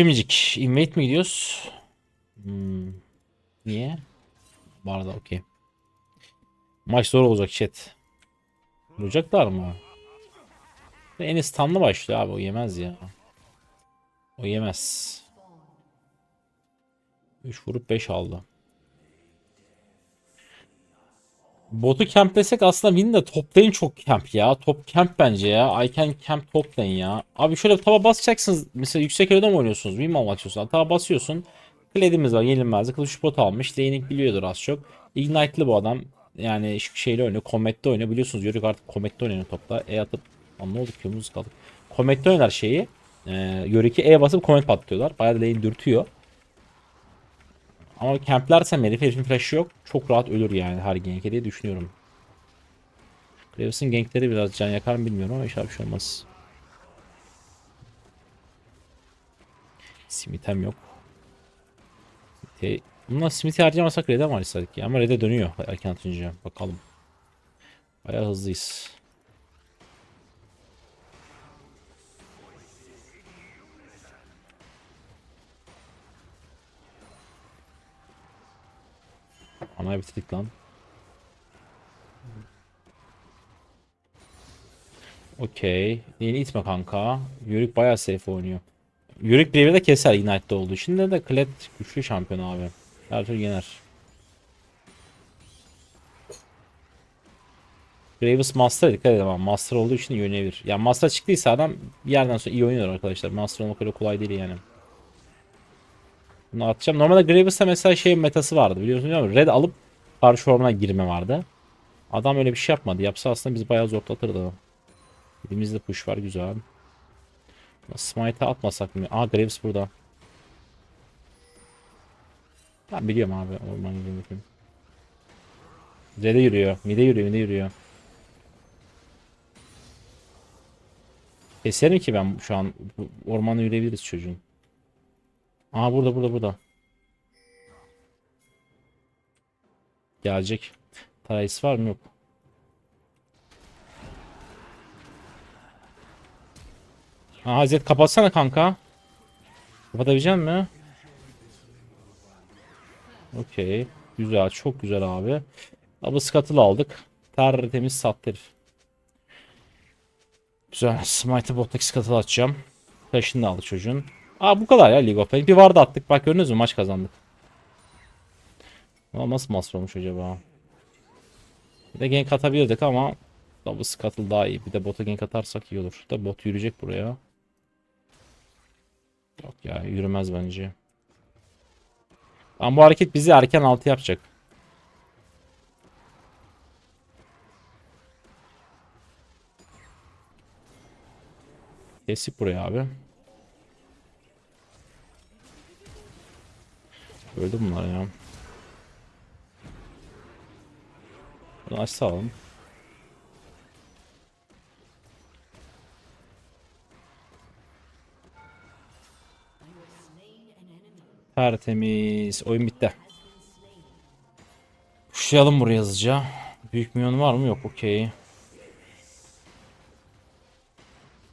Şimdicik invade mi gidiyoruz? Hmm. Niye? Bu arada okey. Maç zor olacak chat. Vuracaklar mı? En stunlı başlıyor abi o yemez ya. O yemez. 3 vurup 5 aldı. Botu camplesek aslında win de top lane çok camp ya. Top camp bence ya. I can camp top lane ya. Abi şöyle taba basacaksınız. Mesela yüksek elo'da mı oynuyorsunuz? Win mi almak istiyorsun? Taba basıyorsun. Kledimiz var yenilmezdi. Kılıç bot almış. Laning biliyordur az çok. Ignite'lı bu adam. Yani şeyle oynuyor. Comet'te oynuyor. Biliyorsunuz Yörük artık Comet'te oynuyor topla. E atıp Lan ne oldu köyümüz kaldık. Comet'te oynar şeyi. Ee, Yörük'e E basıp Comet patlıyorlar. Bayağı da lane dürtüyor. Ama camplersem herif herifin flash'ı yok. Çok rahat ölür yani her gank'e diye düşünüyorum. Graves'in gankleri biraz can yakar mı bilmiyorum ama inşallah bir şey olmaz. Smith'em yok. Smith'i... Bununla Smith'i harcamasak Red'e mi harcasak ya? Ama Red'e dönüyor erken atınca. Bakalım. Bayağı hızlıyız. Ana bitirdik lan. Okey. Yeni itme kanka. Yörük bayağı safe oynuyor. Yörük birebir de keser Ignite'da olduğu için de de Kled güçlü şampiyon abi. Her türlü yener. Graves Master'a dikkat edin ama Master olduğu için iyi oynayabilir. Yani Master çıktıysa adam bir yerden sonra iyi oynuyor arkadaşlar. Master olmak öyle kolay değil yani. Bunu atacağım. Normalde Graves'ta mesela şey metası vardı biliyorsunuz mi? Red alıp karşı ormana girme vardı. Adam öyle bir şey yapmadı. Yapsa aslında biz bayağı zorlatırdı. Elimizde push var güzel. Smite'e atmasak mı? Aa Graves burada. Ben biliyorum abi orman girmek. Red'e yürüyor. Mid'e yürüyor. Mid'e yürüyor. Keserim ki ben şu an ormana yürüyebiliriz çocuğun. Aa burada burada burada. Gelecek. Tarayısı var mı? Yok. Aa Hazret kapatsana kanka. Kapatabilecek mi? Okey. Güzel. Çok güzel abi. Double scuttle aldık. Tertemiz sattı herif. Güzel. Smite'ı bottaki scuttle atacağım. Flash'ını da aldı çocuğun. Aa bu kadar ya League of Legends. Bir vardı attık. Bak gördünüz mü maç kazandık. Ama nasıl master olmuş acaba? Bir de gank atabilirdik ama Double Scuttle daha iyi. Bir de bota gank atarsak iyi olur. Da bot yürüyecek buraya. Yok ya yürümez bence. Ama bu hareket bizi erken altı yapacak. Kesip buraya abi. Öldü bunlar ya. Bunu açsa alalım. Tertemiz. Oyun bitti. Kuşlayalım buraya hızlıca. Büyük milyon var mı? Yok. Okey.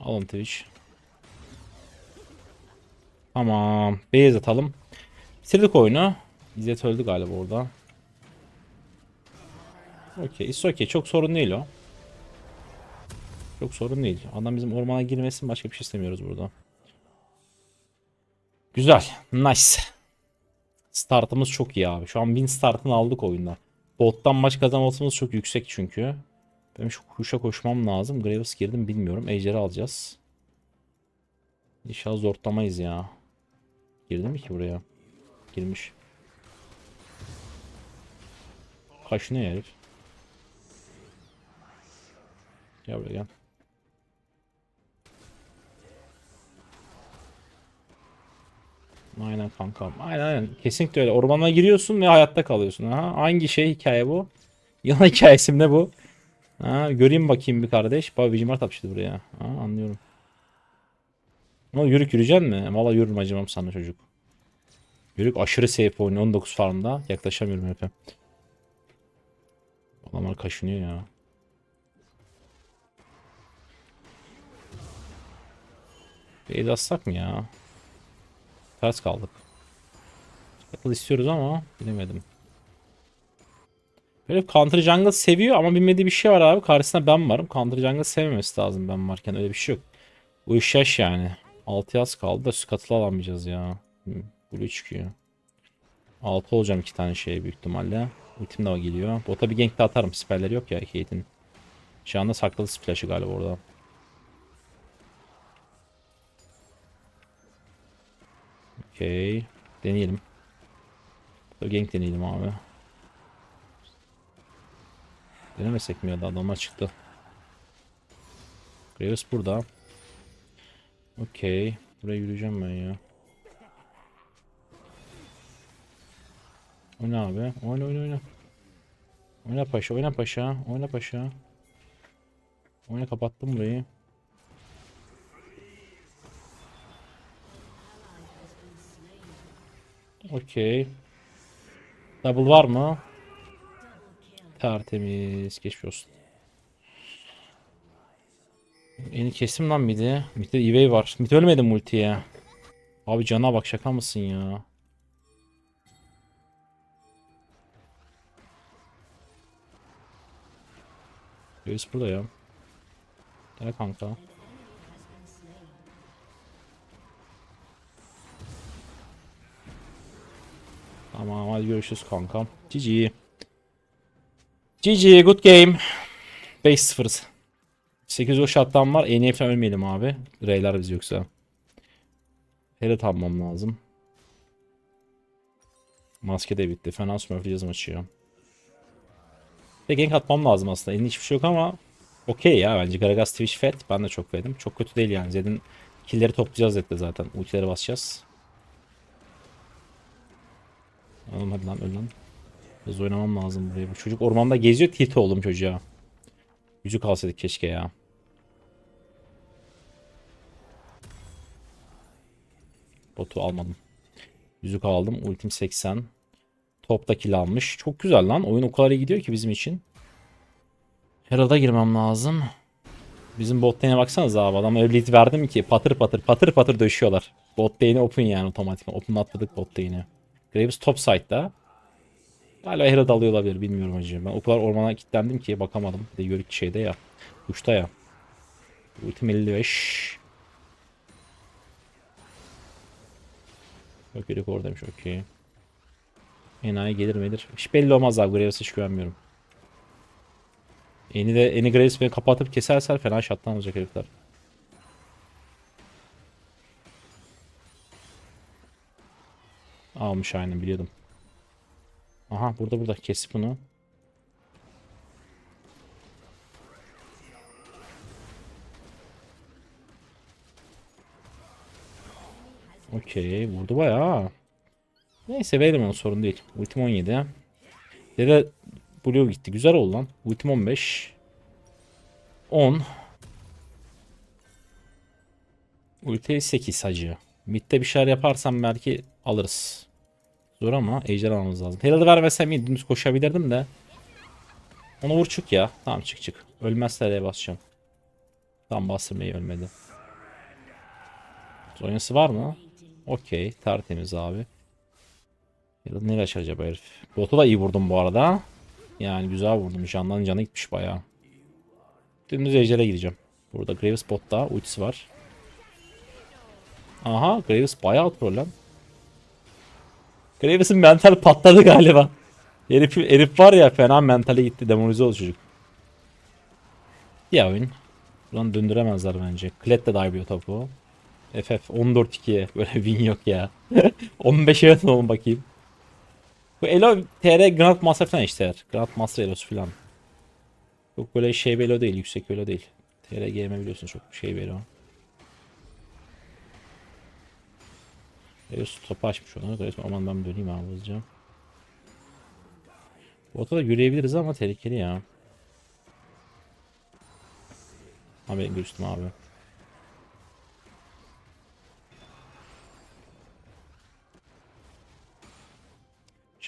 Alın Twitch. Tamam. Base atalım. Bitirdik oyunu. İzzet öldü galiba orada. Okey. It's okay. Çok sorun değil o. Çok sorun değil. Adam bizim ormana girmesin. Başka bir şey istemiyoruz burada. Güzel. Nice. Startımız çok iyi abi. Şu an win startını aldık oyunda. Bottan maç kazanmasımız çok yüksek çünkü. Benim şu kuşa koşmam lazım. Graves girdim bilmiyorum. Ejder'i alacağız. İnşallah zorlamayız ya. Girdi mi ki buraya? Girmiş. Kaşınıyor herif. Gel buraya gel. Aynen kankam. Aynen aynen. Kesinlikle öyle. Ormana giriyorsun ve hayatta kalıyorsun. Ha? Hangi şey hikaye bu? Yılan hikayesi ne bu? Ha, göreyim bakayım bir kardeş. Baba Vigimar tapıştı buraya. Ha, anlıyorum. Ama yürük yürüyeceksin mi? Valla yürürüm acımam sana çocuk. Yürük aşırı safe oynuyor 19 farmda. Yaklaşamıyorum hep. Adamlar kaşınıyor ya. Beyaz atsak mı ya? Ters kaldık. Scuttle istiyoruz ama bilemedim. Böyle Counter Jungle seviyor ama bilmediği bir şey var abi. Karşısında ben varım. Counter Jungle sevmemesi lazım ben varken. Öyle bir şey yok. Yaş yani. 6 yaz kaldı da Scuttle'ı alamayacağız ya. Hı, Blue çıkıyor. 6 olacağım iki tane şey büyük ihtimalle. Ultim de geliyor. Bota bir gank de atarım. Spellleri yok ya Kate'in. Şu anda sakladı splash'ı galiba orada. Okey. Deneyelim. Dur gank deneyelim abi. Denemesek mi ya da adamlar çıktı. Graves burada. Okey. Buraya yürüyeceğim ben ya. Oyna abi. Oyna oyna oyna. Oyna paşa, oyna paşa, oyna paşa. Oyna kapattım burayı. Okey. Double var mı? Tertemiz. Geçmiş olsun. Yeni kestim lan midi. Mid'de Ivey var. Mid ölmedi multiye. Abi cana bak şaka mısın ya? Reis burada ya. Gel kanka. Tamam hadi görüşürüz kankam. GG. GG good game. 5-0. 8 o shot'tan var. En falan ölmeyelim abi. Reyler biz yoksa. Heret almam lazım. Maske de bitti. Fena smurfleyeceğiz maçı ya. Ve gank atmam lazım aslında. Elinde hiçbir şey yok ama okey ya bence Gragas Twitch Fat. Ben de çok beğendim. Çok kötü değil yani. Zed'in killleri toplayacağız Zed'de zaten. Ultileri basacağız. Oğlum hadi lan öl lan. Biraz oynamam lazım buraya. Bu çocuk ormanda geziyor. Tilt oldum çocuğa. Yüzük alsaydık keşke ya. Botu almadım. Yüzük aldım. Ultim 80. Top da kill almış. Çok güzel lan. Oyun o kadar iyi gidiyor ki bizim için. Herald'a girmem lazım. Bizim bot lane'e baksanız abi. Adam öyle lead verdim ki patır patır patır patır döşüyorlar. Bot lane open yani otomatik. Open atladık bot lane'e. Graves top side'da. Hala Herald alıyor olabilir bilmiyorum hacı. Ben o kadar ormana kilitlendim ki bakamadım. Bir de yörük şeyde ya. Uçta ya. Ultim 55. Yok yörük oradaymış okey. Enayi gelir midir? Hiç belli olmaz abi. Graves'e hiç güvenmiyorum. Eni de Eni Graves beni kapatıp keserse fena şattan olacak herifler. Almış aynen biliyordum. Aha burada burada kesip bunu. Okey vurdu bayağı. Neyse verelim onu sorun değil. Ultim 17. Dede Blue gitti. Güzel oldu lan. Ultim 15. 10. Ulti 8 hacı. Mid'de bir şeyler yaparsam belki alırız. Zor ama ejder almamız lazım. Herald'ı vermesem iyi dümdüz koşabilirdim de. Onu vur çık ya. Tamam çık çık. Ölmezse R'ye basacağım. Tam bastırmayı ölmedi. Zonyası var mı? Okey. Tertemiz abi. Herald nereye açar acaba herif? Botu da iyi vurdum bu arada. Yani güzel vurdum. Candan canı gitmiş bayağı. Dümdüz ejder'e gireceğim. Burada Graves botta. Ultisi var. Aha Graves bayağı pro lan. Graves'in mental patladı galiba. Herif, herif var ya fena mentale gitti. Demonize oldu çocuk. Ya oyun. Buradan döndüremezler bence. Kled de dive'liyor topu. FF 14-2'ye. Böyle win yok ya. 15'e yatın olun bakayım. Bu Elo TR Grand Master falan işte. Grand Master Elo'su falan. Çok böyle şey bir Elo değil. Yüksek bir Elo değil. TR GM biliyorsun çok şey bir Elo. Eos topu açmış onu. Resmen aman ben döneyim abi hızlıca. Bota da yürüyebiliriz ama tehlikeli ya. Abi ben görüştüm abi.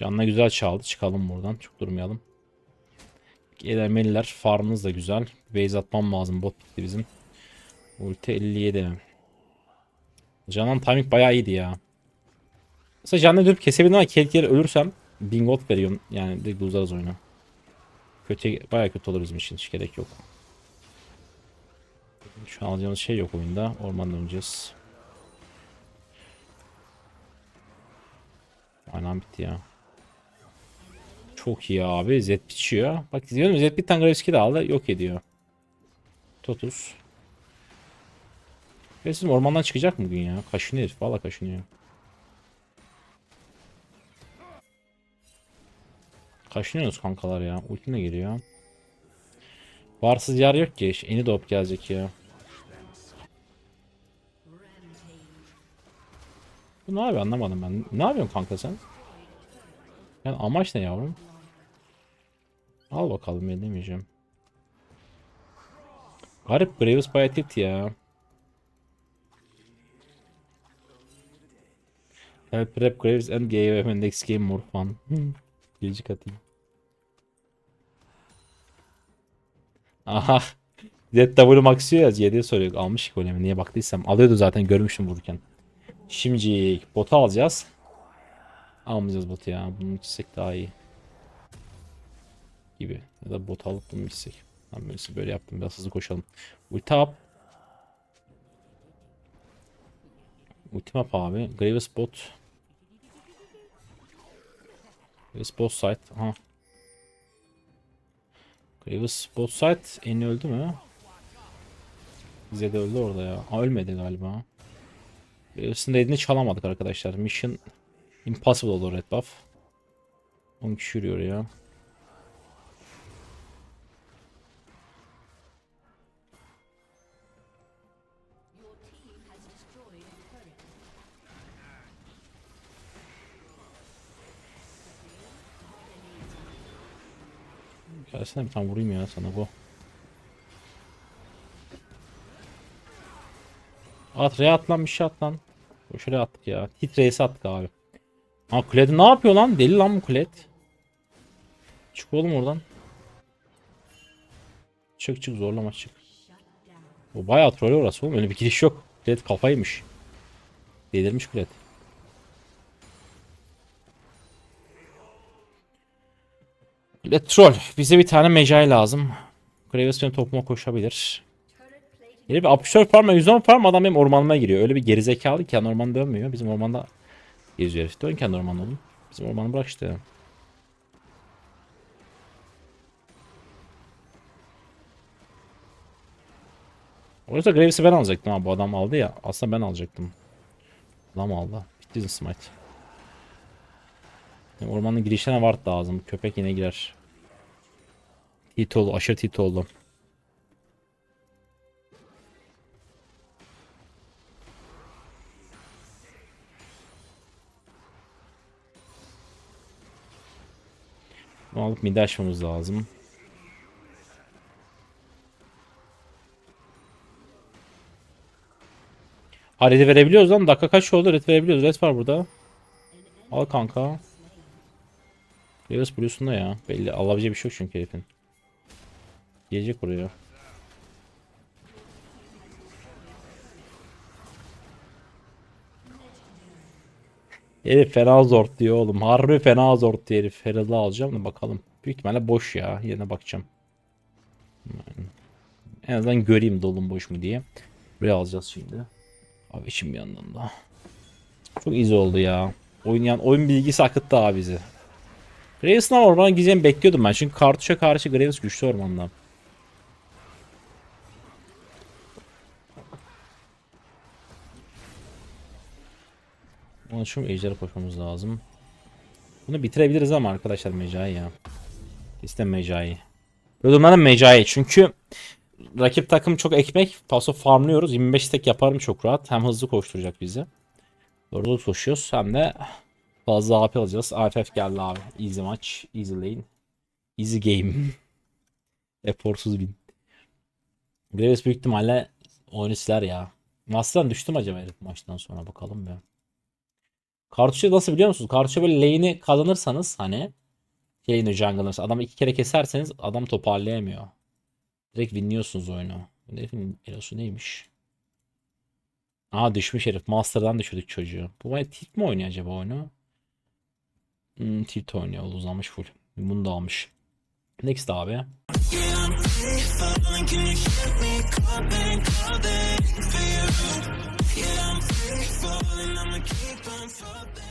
Canla güzel çaldı. Çıkalım buradan. Çok durmayalım. Elemeliler. Farmımız da güzel. Base atmam lazım. Bot bitti bizim. Ulti 57. Canan timing bayağı iyiydi ya. Mesela canlı dönüp kesebilirim ama Kelkleri ölürsem bingot veriyorum. Yani direkt uzarız oyunu. Kötü, baya kötü olur bizim için. Hiç gerek yok. Şu an alacağımız şey yok oyunda. Ormanda döneceğiz. Aynen bitti ya. Çok iyi abi. Zed biçiyor. Bak diyorum Zed bir tane Gravesky de aldı. Yok ediyor. Totus. Ve sizin ormandan çıkacak mı bugün ya? Kaşınıyor herif. Valla kaşınıyor. Kaşınıyoruz kankalar ya. Ultim de geliyor. Varsız yer yok ki. Eni de hop gelecek ya. Bu ne yapıyor anlamadım ben. Ne yapıyorsun kanka sen? Yani amaç ne yavrum? Al bakalım ben demeyeceğim. Garip Graves bayağı tilt ya. Help prep Graves and gave him next game more fun. Gecik atayım. Aha. ZW Max'ıyor ya Z'ye soruyor. Almış ki golemi. Niye baktıysam. Alıyordu zaten görmüştüm vururken. Şimdi botu alacağız. Almayacağız botu ya. Bunu içsek daha iyi. Gibi. Ya da bot alıp bunu içsek. Ben böylesi böyle yaptım. Biraz hızlı koşalım. Ulti up. Abi. Graves bot. Graves bot side. Aha. Graves bot side. Eni öldü mü? Bize de öldü orada ya. Aa, ölmedi galiba. Graves'in dediğini çalamadık arkadaşlar. Mission impossible olur red buff. 10 kişi yürüyor ya. Gelsene bir tane vurayım ya sana bu. At R'ye at lan bir şey at lan. Şuraya attık ya. Hit R'si attık abi. Ha Kled ne yapıyor lan? Deli lan bu Kled. Çık oğlum oradan. Çık çık zorlama çık. O bayağı troll orası oğlum. Öyle bir giriş yok. Kled kafaymış. Delirmiş Kled. Kled troll. Bize bir tane mecai lazım. Graves benim topuma koşabilir. Yine bir 64 farm 110 farm adam benim ormanıma giriyor. Öyle bir gerizekalı ki yani orman dönmüyor. Bizim ormanda geziyor herif. Dön kendi ormanına oğlum. Bizim ormanı bırak işte. Oysa Graves'i ben alacaktım abi. Bu adam aldı ya. Aslında ben alacaktım. Adam aldı. Bitti smite. Ormanın girişlerine ward lazım. Köpek yine girer. Hit oldu. Aşırı hit oldu. Bunu alıp midi açmamız lazım. Ha red'i verebiliyoruz lan. Dakika kaç oldu? Red verebiliyoruz. Red var burada. Al kanka. Graves Blue'sunda ya. Belli. Alabileceği bir şey yok çünkü herifin. Gelecek oraya. Herif fena zor diyor oğlum. Harbi fena zor diyor herif. Herald'ı alacağım da bakalım. Büyük ihtimalle boş ya. Yerine bakacağım. En azından göreyim dolum boş mu diye. Buraya alacağız şimdi. Abi içim bir yandan da. Çok easy oldu ya. Oyun yani oyun bilgisi akıttı abi bizi. Graves'ın ama ormana gideceğimi bekliyordum ben. Çünkü kartuşa karşı Graves güçlü ormanda. Onun için ejderi koşmamız lazım. Bunu bitirebiliriz ama arkadaşlar Mecai ya. İstem Mecai. Yorumlarım Mecai çünkü rakip takım çok ekmek. Paso farmlıyoruz. 25 tek yaparım çok rahat. Hem hızlı koşturacak bizi. Doğru koşuyoruz. Hem de fazla AP alacağız. AFF geldi abi. Easy maç. Easy lane. Easy game. Eforsuz win. Graves büyük ihtimalle oyunu ya. Master'dan düştüm acaba herif maçtan sonra bakalım ya. Kartuşa nasıl biliyor musunuz? Kartuşa böyle lane'i kazanırsanız hani lane'i jungle'ınız. Adamı iki kere keserseniz adam toparlayamıyor. Direkt winliyorsunuz oyunu. Herifin elosu neymiş? Aa düşmüş herif. Master'dan düşürdük çocuğu. Bu baya tilt mi oynuyor acaba oyunu? Hmm, tilt oynuyor. Uzanmış full. Bunu da almış. Next abi. something.